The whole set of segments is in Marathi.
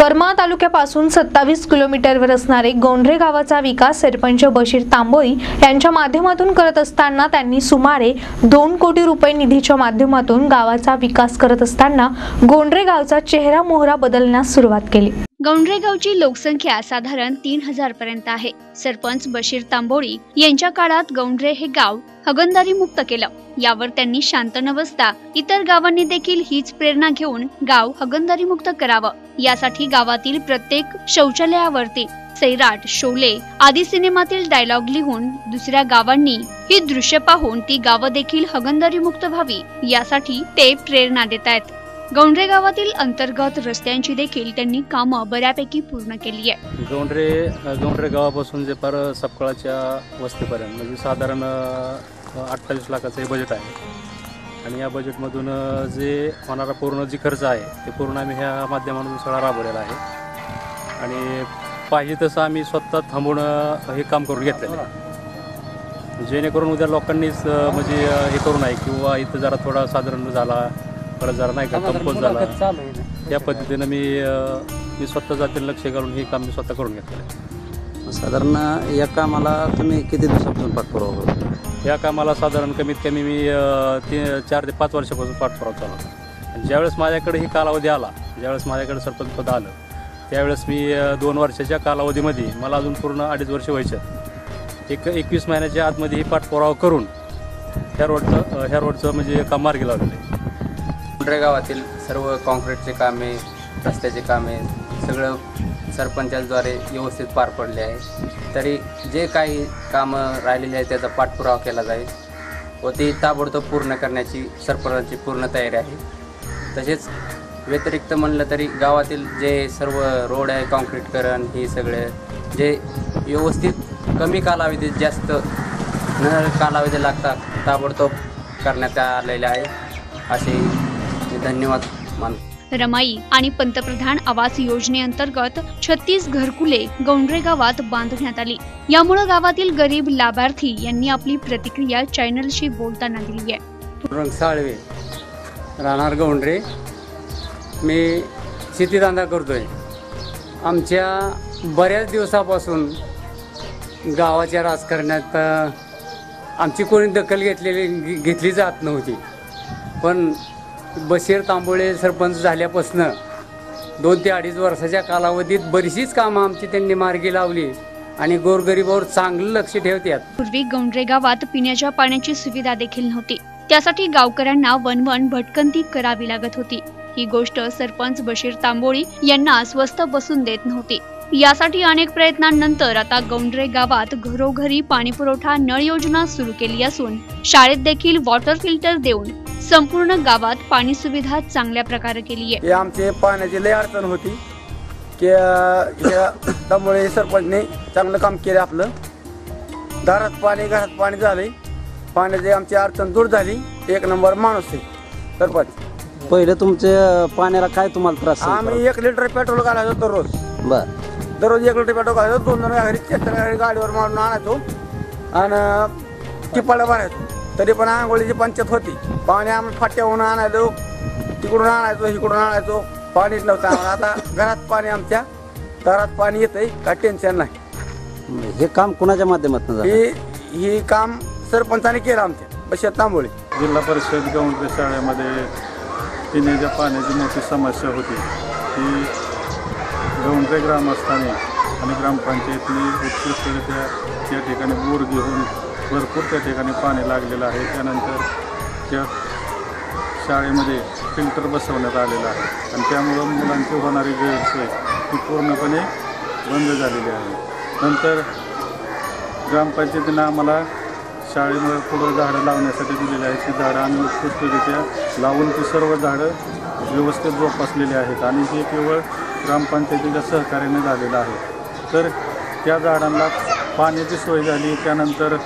करमाळा तालुक्यापासून सत्तावीस किलोमीटरवर असणारे गोंढरे गावाचा विकास सरपंच बशीर तांबोई यांच्या माध्यमातून करत असताना त्यांनी सुमारे दोन कोटी रुपये निधीच्या माध्यमातून गावाचा विकास करत असताना गोंढरे गावचा चेहरा मोहरा बदलण्यास सुरुवात केली. गौंडरे गावची लोकसंख्या साधारण तीन हजार पर्यंत आहे. सरपंच बशीर तांबोळी यांच्या काळात गौंडरे हे गाव हगणदारी मुक्त केलं. यावर त्यांनी शांत न बसता इतर गावांनी देखील हीच प्रेरणा घेऊन गाव हगणदारी मुक्त करावं. यासाठी गावातील प्रत्येक शौचालयावरती सैराट शोले आदी सिनेमातील डायलॉग लिहून दुसऱ्या गावांनी ही दृश्य पाहून ती गावं देखील हगणदारी मुक्त व्हावी. यासाठी ते प्रेरणा देत आहेत गौंडरे गावातील अंतर्गत रस्त्यांची देखील त्यांनी कामं बऱ्यापैकी पूर्ण केली आहे. गौंडरे गौंडरे गावापासून जे पार सपकाळच्या वस्तीपर्यंत म्हणजे साधारण अठ्ठावीस लाखाचं हे बजेट आहे. आणि या बजेटमधून जे होणारा पूर्ण जी खर्च आहे ते पूर्ण आम्ही ह्या माध्यमातून सगळा राबवलेला आहे. आणि पाहिजे तसं आम्ही स्वतः थांबून हे काम करून घेतलेलं आहे. जेणेकरून उद्या लोकांनीच म्हणजे हे करू नये किंवा इथं जरा थोडा साधारण झाला परत जरा नाही का? कंपोज झाला. या पद्धतीनं मी अ, मी स्वतः जातील लक्ष घालून हे काम मी स्वतः करून घेतलेलं आहे. साधारण या कामाला तुम्ही किती दिवसापासून पाठपुरावा करता? या कामाला साधारण कमीत कमी मी अ, ती चार ते पाच वर्षापासून पाठपुरावा चालू होता आणि ज्यावेळेस माझ्याकडे ही कालावधी आला ज्यावेळेस माझ्याकडे सरपंच पद आलं त्यावेळेस मी अ, दोन वर्षाच्या कालावधीमध्ये मला अजून पूर्ण अडीच वर्ष व्हायचे एक एकवीस महिन्याच्या आतमध्ये ही पाठपुरावा करून ह्या रोडचं अ, ह्या रोडचं म्हणजे काम मार्गी लावलेलं आहे गावातील सर्व कॉन्क्रीटचे कामे रस्त्याचे कामे सगळं सरपंचाद्वारे व्यवस्थित पार पडले आहे. तरी जे काही कामं राहिलेली आहे त्याचा पाठपुरावा केला जाईल व ती ताबडतोब पूर्ण करण्याची सरपंचाची पूर्ण तयारी आहे. तसेच व्यतिरिक्त म्हणलं तरी गावातील जे सर्व रोड आहे कॉन्क्रीटकरण हे सगळे जे व्यवस्थित कमी कालावधीत जास्त न कालावधी लागतात ताबडतोब करण्यात आलेले आहे. असे धन्यवाद. मानतो रमाई आणि पंतप्रधान आवास योजनेअंतर्गत छत्तीस घरकुले गौंडरे गावात बांधण्यात आली. यामुळे गावातील गरीब लाभार्थी यांनी आपली प्रतिक्रिया चॅनलशी बोलताना दिली आहे. रंग साळवे राहणार गौंडरे. मी शेतीधंदा करतो आहे आमच्या बऱ्याच दिवसापासून गावाच्या राजकारणात आमची कोणी दखल घेतलेली घेतली जात नव्हती. पण बशीर तांबोळे सरपंच झाल्यापासनं दोन ते अडीच वर्षाच्या कालावधीत बरीचशीच कामं आमची त्यांनी मार्गी लावली आणि गोरगरिबावर चांगलं लक्ष ठेवतात पूर्वी गौंडरे गावात पिण्याच्या पाण्याची सुविधा देखील नव्हती. त्यासाठी गावकऱ्यांना वनवन भटकंती करावी लागत होती. ही गोष्ट सरपंच बशीर तांबोळी यांना स्वस्त बसून देत नव्हती. यासाठी अनेक प्रयत्नांनंतर आता गौंडरे गावात घरोघरी पाणीपुरवठा नळ योजना सुरू केली असून शाळेत देखील वॉटर फिल्टर देऊन संपूर्ण गावात पाणी सुविधा चांगल्या प्रकारे केली आहे. हे आमचे पाण्याची लय अडचण होती. की त्यामुळे सरपंचने चांगलं काम केलं आपलं. दारात पाणी घरात पाणी झालंय. पाण्याची आमची अडचण दूर झाली. एक नंबर माणूस आहे सरपंच. पहिलं तुमच्या पाण्याला काय तुम्हाला त्रास आम्ही एक लिटर पेट्रोल घालायचो दररोज. बर. दररोज एक लिटर पेट्रोल घालायचो. दोन दोन घरी गाडीवर मारून आणायचो. आणि टिपाला भरायचो. तरी पण आंघोळीची पंचायत होती. पाणी आम्ही फाट्याहून आणायचो तिकडून आणायचो इकडून आणायचो. पाणीच नव्हतं आम्हाला. आता घरात पाणी आमच्या दारात पाणी येतंय काय टेन्शन नाही. हे काम कुणाच्या माध्यमातून झालं? ही ही काम सरपंचाने केलं आमच्या बशत तांबोळे. जिल्हा परिषद गौंडरे शाळेमध्ये पिण्याच्या पाण्याची मोठी समस्या होती ती गौंडरे ग्रामस्थांनी आणि ग्रामपंचायतनी उत्कृष्टरित्या त्या ठिकाणी बोर घेऊन भरपूर त्या ठिकाणी पाणी लागलेलं आहे. त्यानंतर त्या शाळेमध्ये फिल्टर बसवण्यात आलेलं आहे. आणि त्यामुळं मुलांची होणारी गैरसोय ही पूर्णपणे बंद झालेली आहे. नंतर ग्रामपंचायतीनं आम्हाला शाळेमध्ये पुढं झाडं लावण्यासाठी दिलेली आहेत. ती झाडं आम्ही उत्कृष्टरित्या लावून ती सर्व झाडं व्यवस्थित जोपासलेली आहेत. आणि हे केवळ ग्रामपंचायतीच्या सहकार्याने झालेलं आहे. तर त्या झाडांना पाण्याची सोय झाली. त्यानंतर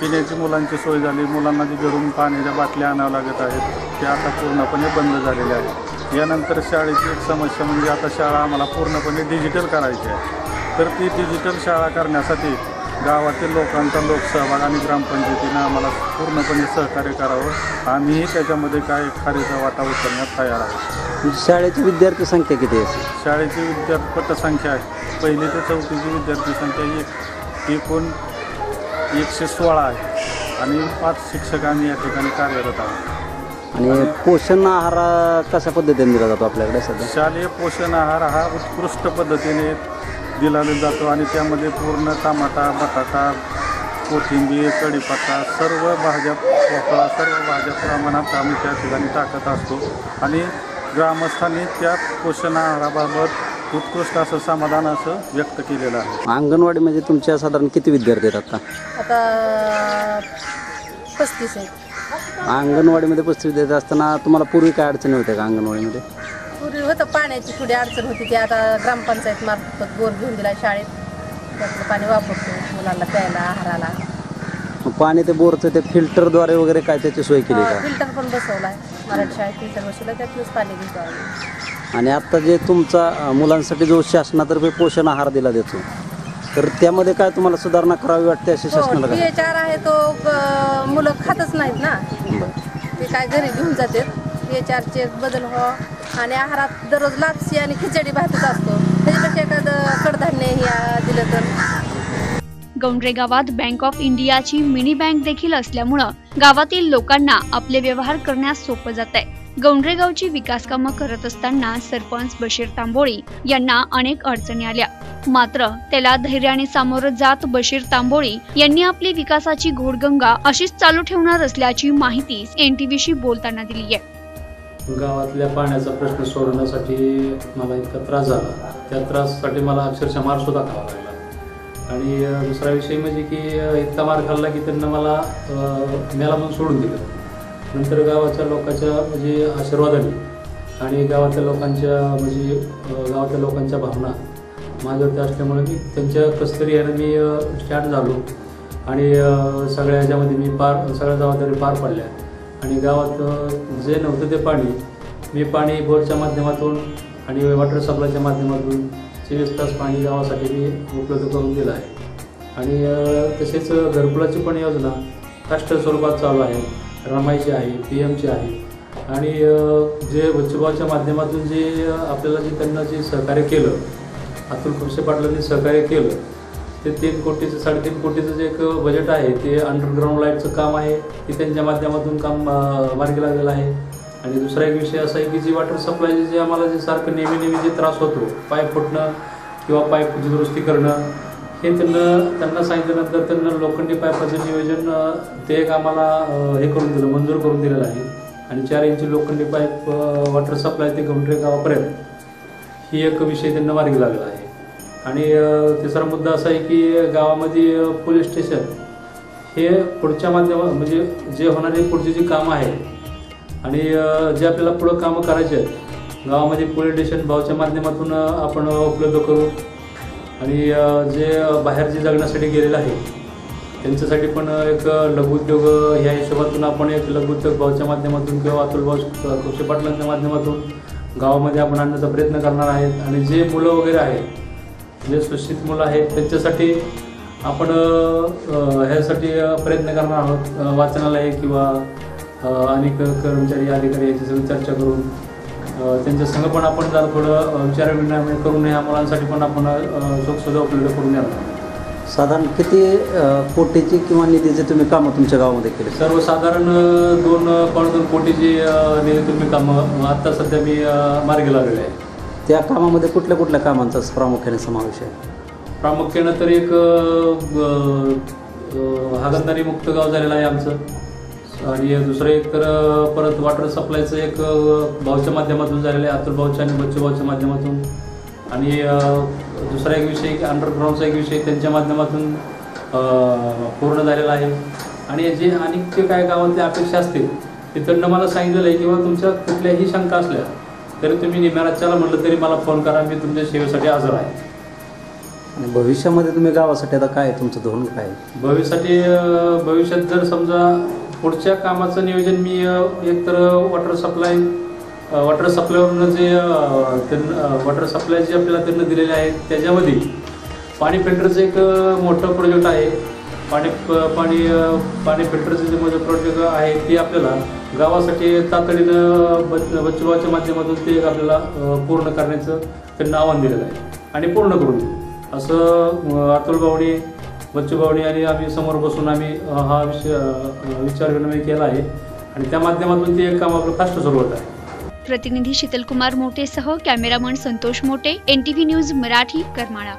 पिण्याची मुलांची सोय झाली. मुलांना जी घरून पाण्याच्या बाटल्या आणाव्या लागत आहेत ते आता पूर्णपणे बंद झालेले आहे यानंतर शाळेची एक समस्या म्हणजे आता शाळा आम्हाला पूर्णपणे डिजिटल करायची आहे. तर ती डिजिटल शाळा करण्यासाठी गावातील लोकांचा लोकसहभाग आणि ग्रामपंचायतीनं आम्हाला पूर्णपणे सहकार्य करावं. आम्हीही त्याच्यामध्ये काय खारीचा वाटा उचलण्यात तयार आहोत. शाळेची विद्यार्थी संख्या किती आहे? शाळेची विद्यार्थी पटसंख्या आहे. पहिली ते चौथीची विद्यार्थी संख्या एक. एकूण एकशे सोळा आहे. आणि पाच शिक्षक आम्ही या ठिकाणी कार्यरत आहोत. आणि पोषण आहार कशा पद्धतीने दिला जातो आपल्याकडे सध्या? शालेय पोषण आहार हा उत्कृष्ट पद्धतीने दिला जातो आणि त्यामध्ये पूर्ण टमाटा बटाटा कोथिंबीर कढीपत्ता सर्व भाज्या पोकळा सर्व भाज्या प्रमाणात आम्ही त्या ठिकाणी टाकत असतो. आणि ग्रामस्थांनी त्या पोषण आहाराबाबत उत्कृष्ट असं समाधान असं व्यक्त केलेलं आहे. अंगणवाडी म्हणजे तुमच्या साधारण किती विद्यार्थी आहेत आता? आता पस्तीस आहेत. अंगणवाडीमध्ये पस्तीस विद्यार्थी असताना तुम्हाला पूर्वी काय अडचणी होत्या का अंगणवाडीमध्ये? पूर्वी होतं पाण्याची थोडी अडचण होती ती आता ग्रामपंचायत मार्फत बोर घेऊन दिला शाळेत. त्यातलं पाणी वापरतो मुलांना प्यायला आहाराला. मग पाणी ते बोरचं ते फिल्टरद्वारे वगैरे काय त्याची सोय केली का? फिल्टर पण बसवला आहे. मराठी शाळेत फिल्टर बसवलं त्यातलंच पाणी घेतो आम्ही. आणि आत्ता जे तुमचा मुलांसाठी जो शासनातर्फे पोषण आहार दिला जातो तर त्यामध्ये काय तुम्हाला सुधारणा करावी वाटते अशी शासनाला हो काय? एच आर आहे तो ग- मुलं खातच नाहीत ना. ते काय घरी घेऊन जातात. पी एच आरचे बदल हो. आणि आहारात दररोज लापसी आणि खिचडी भातच असतो. त्याच्यापेक्षा एखादं कडधान्य हे आ, दिलं तर. गौंडरे गावात बँक ऑफ इंडियाची मिनी बँक देखील असल्यामुळं गावातील लोकांना आपले व्यवहार करण्यास सोपं जात आहे गौंडरे गावची विकास कामं करत असताना सरपंच बशीर तांबोळी यांना अनेक अडचणी आल्या. मात्र त्याला धैर्याने सामोरं जात बशीर तांबोळी यांनी आपली विकासाची घोडगंगा अशीच चालू ठेवणार असल्याची माहिती एनटीव्हीशी बोलताना दिली आहे. गावातल्या पाण्याचा प्रश्न सोडवण्यासाठी मला इतका त्रास झाला. त्या त्राससाठी मला अक्षरशः मार सुद्धा खावा लागला. आणि दुसरा विषय म्हणजे की इतका मार खाल्ला की त्यांना मला मेला म्हणून सोडून दिलं. नंतर गावाच्या लोकांच्या म्हणजे आशीर्वादाने आणि गावातल्या लोकांच्या म्हणजे गावातल्या लोकांच्या भावना माझ्यावरती असल्यामुळे मी त्यांच्या कस्तरी यानं मी स्टार्ट झालो. आणि सगळ्या ह्याच्यामध्ये मी पार सगळ्या जबाबदारी पार पडल्या. आणि गावात जे नव्हतं ते पाणी मी पाणी बोरच्या माध्यमातून आणि वॉटर सप्लायच्या माध्यमातून चोवीस तास पाणी गावासाठी मी उपलब्ध करून दिलं आहे. आणि तसेच घरकुलाची पण योजना राष्ट्र स्वरूपात चालू आहे. रमायचे आहे पी एमची आहे. आणि जे बच्चूभाऊच्या माध्यमातून जे आपल्याला जे त्यांना जे सहकार्य केलं अतुल खुपसे पाटलांनी सहकार्य केलं ते तीन कोटीचं साडेतीन कोटीचं जे एक बजेट आहे ते अंडरग्राऊंड लाईटचं काम आहे ते त्यांच्या माध्यमातून काम मार्गी लागलेलं आहे. आणि दुसरा एक विषय असा आहे की जी वॉटर सप्लायचे जे आम्हाला जे सारखं नेहमी नेहमी जे त्रास होतो पाईप फुटणं किंवा पाईप दुरुस्ती करणं हे त्यांना त्यांना सांगितल्यानंतर त्यांना लोखंडी पाईपाचं नियोजन ते एक आम्हाला हे करून दिलं मंजूर करून दिलेलं आहे. आणि चार इंची लोखंडी पाईप वॉटर सप्लाय ते गमठे गावापर्यंत ही एक विषय त्यांना मार्गी लागला आहे. आणि तिसरा मुद्दा असा आहे की गावामध्ये पोलीस स्टेशन हे पुढच्या माध्यमात म्हणजे जे होणारे पुढची जी कामं आहेत आणि जे आपल्याला पुढं कामं करायचे आहेत गावामध्ये पोलीस स्टेशन भावच्या माध्यमातून आपण उपलब्ध करू आणि जे बाहेर जे जगण्यासाठी गेलेलं आहे त्यांच्यासाठी पण एक लघुउद्योग ह्या हिशोबातून आपण एक लघुउद्योग भावच्या माध्यमातून किंवा अतुल भाऊ कृषी पाटलांच्या माध्यमातून गावामध्ये आपण आणण्याचा प्रयत्न करणार आहेत. आणि जे मुलं वगैरे आहेत जे सुशिक्षित मुलं आहेत त्यांच्यासाठी आपण ह्यासाठी प्रयत्न करणार आहोत. वाचनालय किंवा अनेक कर्मचारी अधिकारी याची चर्चा करून त्यांच्या संघ पण आपण जरा थोडं विचारविनिमय करून ह्या मुलांसाठी पण आपण सुखसुविधा उपलब्ध करून देणार साधारण किती कोटीची किंवा निधीचे तुम्ही कामं तुमच्या गावामध्ये केले? सर्वसाधारण दोन पावणे दोन कोटीची निधी तुम्ही कामं आत्ता सध्या मी मार्गी लागलेले आहे. त्या कामामध्ये कुठल्या कुठल्या कामांचा प्रामुख्याने समावेश आहे? प्रामुख्यानं तर एक हागणदारी मुक्त गाव झालेलं आहे आमचं. आणि दुसरं एक तर परत वॉटर सप्लायचं एक भाऊच्या माध्यमातून झालेलं आहे अतुल भाऊच्या आणि बच्चू भाऊच्या माध्यमातून. आणि दुसरा एक विषय की अंडरग्राऊंडचा एक विषय त्यांच्या माध्यमातून पूर्ण झालेला आहे. आणि जे आणि जे काय गावातल्या अपेक्षा असतील ते त्यांना मला सांगितलेलं आहे किंवा तुमच्या कुठल्याही शंका असल्या तरी तुम्ही निम्या राज्याला म्हटलं तरी मला फोन करा मी तुमच्या सेवेसाठी हजर आहे. आणि भविष्यामध्ये तुम्ही गावासाठी आता काय तुमचं धोरण काय आहे? भविष्यासाठी भविष्यात जर समजा पुढच्या कामाचं नियोजन मी एकतर वॉटर सप्लाय वॉटर सप्लायवरून जे त्यांना वॉटर सप्लाय जे आपल्याला त्यांना दिलेले आहेत त्याच्यामध्ये पाणी फिल्टरचं एक मोठं प्रोजेक्ट आहे. पाणी पाणी पाणी फिल्टरचं जे माझे प्रोजेक्ट आहे ते आपल्याला गावासाठी तातडीनं बच बच्चूभावाच्या माध्यमातून ते एक आपल्याला पूर्ण करण्याचं त्यांना आव्हान दिलेलं आहे. आणि पूर्ण करून असं अतुल भावणी बच्चूभावणी आणि आम्ही समोर बसून आम्ही हा विषय विचार विनिमय केला आहे. आणि त्या माध्यमातून ते एक काम आपलं फास्ट सुरू होत आहे. प्रतिनिधी Shitalkumar मोटेसह cameraman Santosh Mote N news Marathi Karmala.